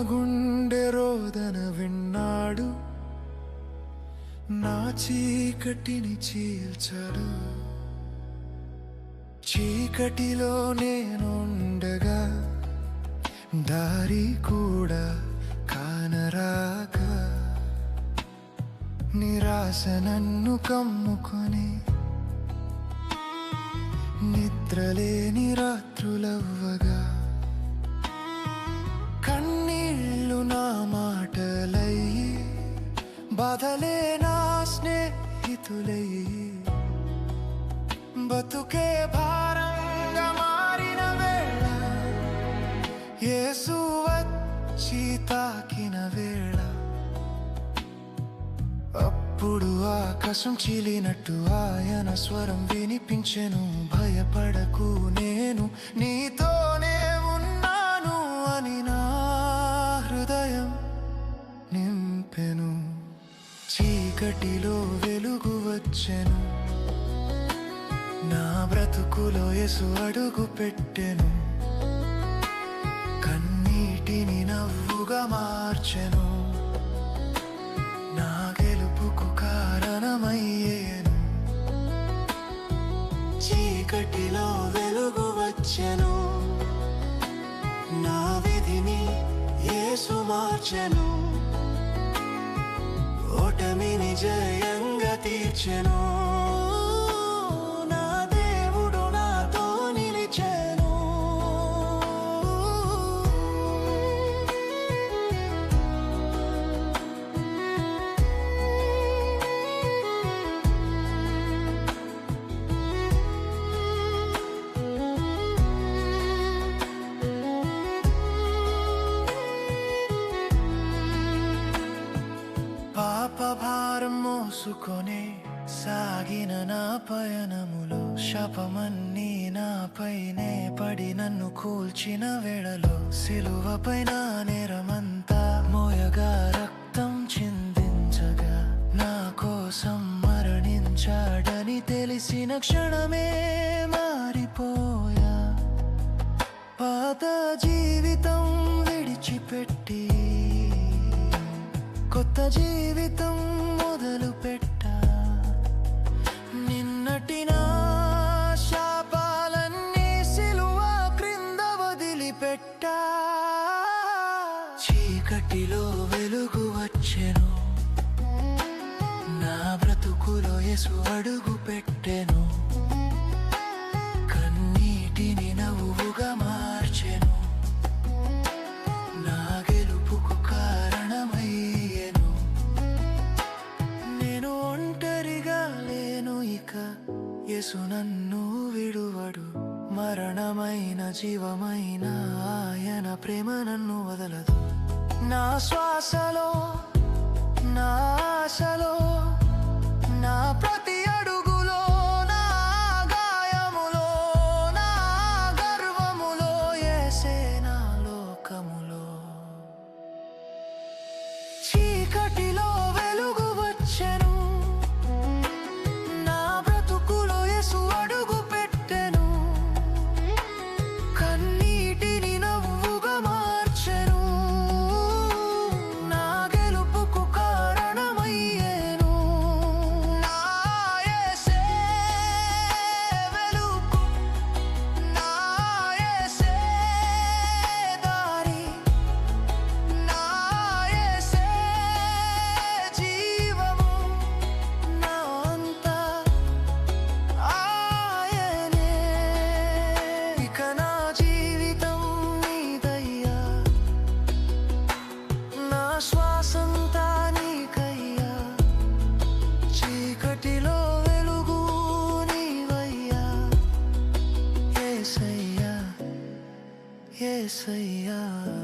గుండె రోదన విన్నాడు. నా చీకటిని చీల్చాడు. చీకటిలో నేనుండగా దారి కూడా కానరాక నిరాశ నన్ను కమ్ముకొని నిద్రలేని రాత్రులవ్వగా నా మాటలై బాధలే నా స్నేహితులై. బతుకే భారంగా మారిన వేళ యేసు వచ్చి తాకిన వేళ. అప్పుడు ఆకాశం చీలినట్టు ఆయన స్వరం వినిపించెను భయపడకు నేను నీతో చీకటిలో వెలుగు వచ్చెను. నా బ్రతుకులో ఎసు అడుగు పెట్టెను. కన్నీటిని నవ్వుగా మార్చెను. నా గెలుపుకు కారణమయ్యేను. చీకటిలో వెలుగు వచ్చెను. నా విధిని ఏసు మార్చెను. ఓటమిని జయంగా తీర్చెను. మోసుకొని సాగిన నా పయనములో శపమన్నీ నాపైనే పడి నన్ను కూల్చిన వేళలో సిలువపై నా నేరమంతా మోయగా రక్తం చిందించగా నా కోసం మరణించాడని తెలిసిన క్షణమే మారిపోయా. పాత జీవితం విడిచిపెట్టి కొత్త జీవితం మొదలు పెట్టా. నిన్నటి నా శాపాలన్నీ సిలువ క్రింద వదిలిపెట్టా. చీకటిలో వెలుగు వచ్చెను. నా బ్రతుకులో ఎసు అడుగు పెట్టెను. మరణమైన జీవమైన ఆయన ప్రేమ నన్ను వదలదు. నా శ్వాసలో నా ఆశలో place for you.